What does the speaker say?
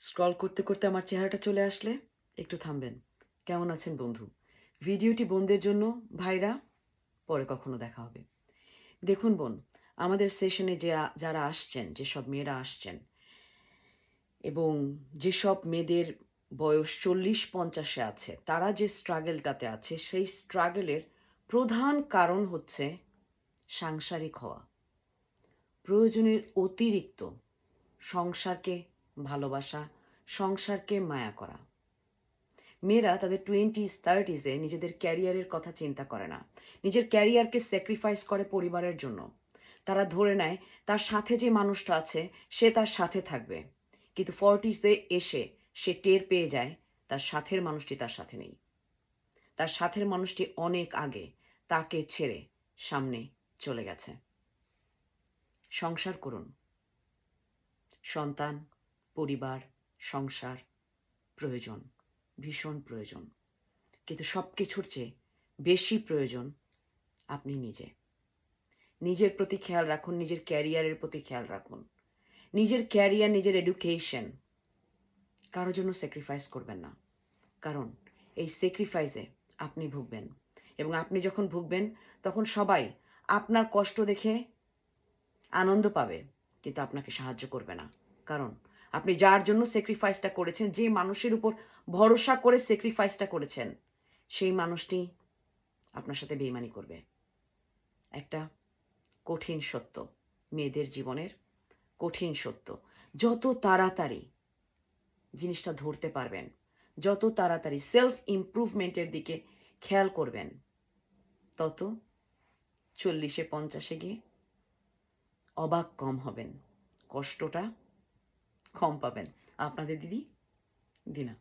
Scroll করতে করতে আমার চেহারাটা চলে আসলে। একটু থামবেন। কেমন আছেন বন্ধু? ভিডিওটি বোনদের জন্য, ভাইরা, পরে কখনো দেখা হবে। দেখুন বোন, আমাদের সেশনে যে যারা আসছেন যেসব মেয়েরা আসছেন, এবং যেসব মেয়েদের বয়স চল্লিশ পঞ্চাশে আছে, তারা যে স্ট্রাগেলটাতে আছে, সেই স্ট্রাগেলের প্রধান কারণ হচ্ছে সাংসারিক হওয়া। প্রয়োজনের অতিরিক্ত সংসারকে ভালোবাসা, সংসারকে মায়া করা। মেয়েরা তাদের টোয়েন্টিস থার্টিসে নিজেদের ক্যারিয়ারের কথা চিন্তা করে না। নিজের ক্যারিয়ারকে স্যাক্রিফাইস করে পরিবারের জন্য। তারা ধরে নেয়, তার সাথে যে মানুষটা আছে, সে তার সাথে থাকবে। কিন্তু ফর্টিসে এসে সে টের পেয়ে যায়, তার সাথের মানুষটি তার সাথে নেই। তার সাথের মানুষটি অনেক আগে তাকে ছেড়ে সামনে চলে গেছে। সংসার করুন। সন্তান পরিবার, সংসার, প্রয়োজন, ভীষণ প্রয়োজন। কিন্তু সব কিছুর চেয়ে বেশি প্রয়োজন আপনি নিজে। নিজের প্রতি খেয়াল রাখুন, নিজের ক্যারিয়ারের প্রতি খেয়াল রাখুন। নিজের ক্যারিয়ার, নিজের এডুকেশন কারোর জন্য স্যাক্রিফাইস করবেন না। কারণ এই স্যাক্রিফাইসে আপনি ভুগবেন এবং আপনি যখন ভুগবেন, তখন সবাই আপনার কষ্ট দেখে আনন্দ পাবে, কিন্তু আপনাকে সাহায্য করবে না। কারণ আপনি যার জন্য স্যাক্রিফাইসটা করেছেন, যে মানুষের উপর ভরসা করে স্যাক্রিফাইসটা করেছেন, সেই মানুষটি আপনার সাথে বেইমানি করবে। একটা কঠিন সত্য, মেয়েদের জীবনের কঠিন সত্য। যত তাড়াতাড়ি জিনিসটা ধরতে পারবেন, যত তাড়াতাড়ি সেলফ ইমপ্রুভমেন্টের দিকে খেয়াল করবেন, তত চল্লিশে পঞ্চাশে গিয়ে অবাক কম হবেন। কষ্টটা কম পাবেন। আপনাদের দিদি দিনা।